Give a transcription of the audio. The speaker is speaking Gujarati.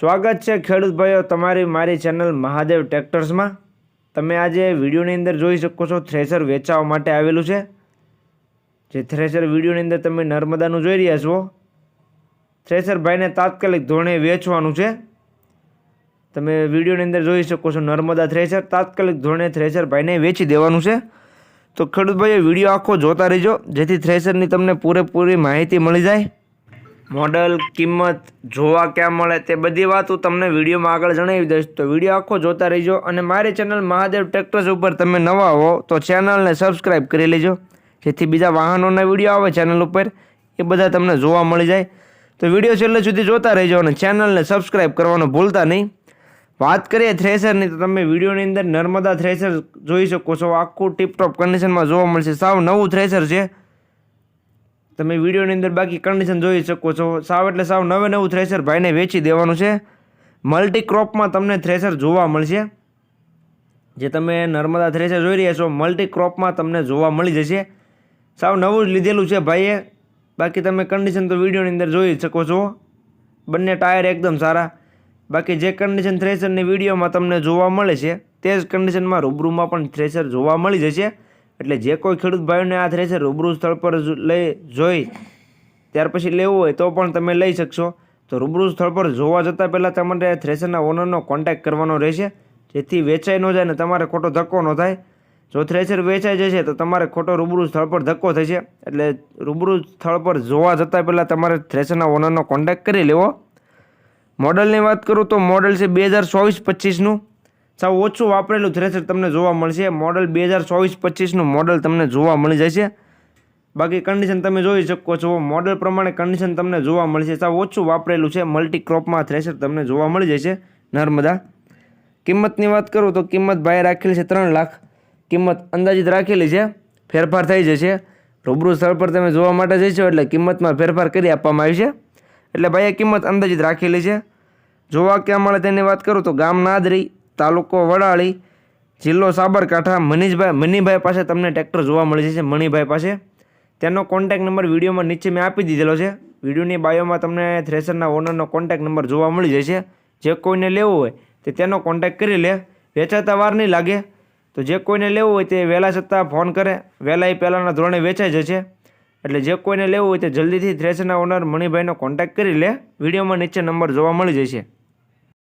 સ્વાગત છે ખેડૂત ભાઈઓ તમારી મારી ચેનલ મહાદેવ ટ્રેક્ટર્સમાં. તમે આજે વિડીયોની અંદર જોઈ શકો છો થ્રેસર વેચાવા માટે આવેલું છે. જે થ્રેસર વિડીયોની અંદર તમે નર્મદાનું જોઈ રહ્યા છો. થ્રેસર ભાઈને તાત્કાલિક ધોરણે વેચવાનું છે. તમે વિડીયોની અંદર જોઈ શકો છો નર્મદા થ્રેસર. તાત્કાલિક ધોરણે થ્રેસર ભાઈને વેચી દેવાનું છે. તો ખેડૂત ભાઈઓ, વીડિયો આખો જોતા રહેજો. જેથી થ્રેસરની તમને પૂરેપૂરી માહિતી મળી જાય. મોડલ, કિંમત, જોવા ક્યાં મળે તે બધી વાત હું તમને વિડીયોમાં આગળ જણાવી દઈશ. તો વીડિયો આખો જોતા રહેજો અને મારી ચેનલ મહાદેવ ટ્રેક્ટર્સ ઉપર તમે નવા હો, તો ચેનલને સબસ્ક્રાઈબ કરી લેજો. જેથી બીજા વાહનોના વીડિયો આવે ચેનલ ઉપર, એ બધા તમને જોવા મળી જાય. તો વીડિયો છેલ્લે સુધી જોતા રહેજો અને ચેનલને સબસ્ક્રાઈબ કરવાનું ભૂલતા નહીં. વાત કરીએ થ્રેસરની તો તમે વિડીયોની અંદર નર્મદા થ્રેસર જોઈ શકો છો. આખું ટીપટોપ કન્ડિશનમાં જોવા મળશે. સાવ નવું થ્રેસર છે. તમે વિડીયોની અંદર બાકી કન્ડિશન જોઈ શકો છો. સાવ એટલે સાવ નવે નવું થ્રેસર ભાઈને વેચી દેવાનું છે. મલ્ટી ક્રોપમાં તમને થ્રેસર જોવા મળશે. જે તમે નર્મદા થ્રેસર જોઈ રહ્યા છો મલ્ટી ક્રોપમાં તમને જોવા મળી જશે. સાવ નવું જ લીધેલું છે ભાઈએ. બાકી તમે કન્ડિશન તો વિડીયોની અંદર જોઈ શકો છો. બંને ટાયર એકદમ સારા. બાકી જે કન્ડિશન થ્રેસરની વિડીયોમાં તમને જોવા મળે છે, તે જ કન્ડિશનમાં રૂબરૂમાં પણ થ્રેસર જોવા મળી જશે. એટલે જે કોઈ ખેડૂત ભાઈઓને હાથ રહેશે, રૂબરૂ સ્થળ પર લઈ જોઈ, ત્યાર પછી લેવું હોય તો પણ તમે લઈ શકશો. તો રૂબરૂ સ્થળ પર જોવા જતાં પહેલાં તમારે થ્રેસરના ઓનરનો કોન્ટેક્ટ કરવાનો રહેશે. જેથી વેચાઈ ન જાય ને તમારે ખોટો ધક્કો ન થાય. જો થ્રેસર વેચાઈ જશે તો તમારે ખોટો રૂબરૂ સ્થળ પર ધક્કો થશે. એટલે રૂબરૂ સ્થળ પર જોવા જતાં પહેલાં તમારે થ્રેસરના ઓનરનો કોન્ટેક્ટ કરી લેવો. મોડલની વાત કરું તો મોડલ છે બે હજાર ચોવીસ પચીસનું. સાવ ઓછું વાપરેલું થ્રેસર તમને જોવા મળશે. મોડલ બે હજાર ચોવીસ પચીસનું મોડલ તમને જોવા મળી જશે. બાકી કન્ડિશન તમે જોઈ શકો છો. મોડલ પ્રમાણે કન્ડિશન તમને જોવા મળશે. સાવ ઓછું વાપરેલું છે. મલ્ટી ક્રોપમાં થ્રેસર તમને જોવા મળી જશે. નર્મદા. કિંમતની વાત કરું તો કિંમત ભાઈ રાખેલી છે ત્રણ લાખ. કિંમત અંદાજિત રાખેલી છે. ફેરફાર થઈ જશે. રૂબરૂ સ્થળ પર તમે જોવા માટે જઈશો એટલે કિંમતમાં ફેરફાર કરી આપવામાં આવી છે. એટલે ભાઈએ કિંમત અંદાજિત રાખેલી છે. જોવા ક્યાં મળે તેની વાત કરું તો ગામ નાદરી. તાલુકો વડાળી, જિલ્લો સાબરકાંઠા, મનીષભાઈ મનીભાઈ પાસે તમને ટ્રેક્ટર જોવા મળી જશે મણિભાઈ પાસે. તેનો કોન્ટેક નંબર વિડીયોમાં નીચે મેં આપી દીધેલો છે. વિડીયોની બાયોમાં તમને થ્રેસરના ઓનરનો કોન્ટેક્ટ નંબર જોવા મળી જશે. જે કોઈને લેવું હોય તે તેનો કોન્ટેક્ટ કરી લે. વેચાતા વાર નહીં લાગે. તો જે કોઈને લેવું હોય તે વહેલા છતાં ફોન કરે. વહેલા એ પહેલાંના ધોરણે વેચાઈ જશે. એટલે જે કોઈને લેવું હોય તે જલ્દીથી થ્રેસરના ઓનર મણિભાઈનો કોન્ટેક કરી લે. વિડીયોમાં નીચે નંબર જોવા મળી જશે.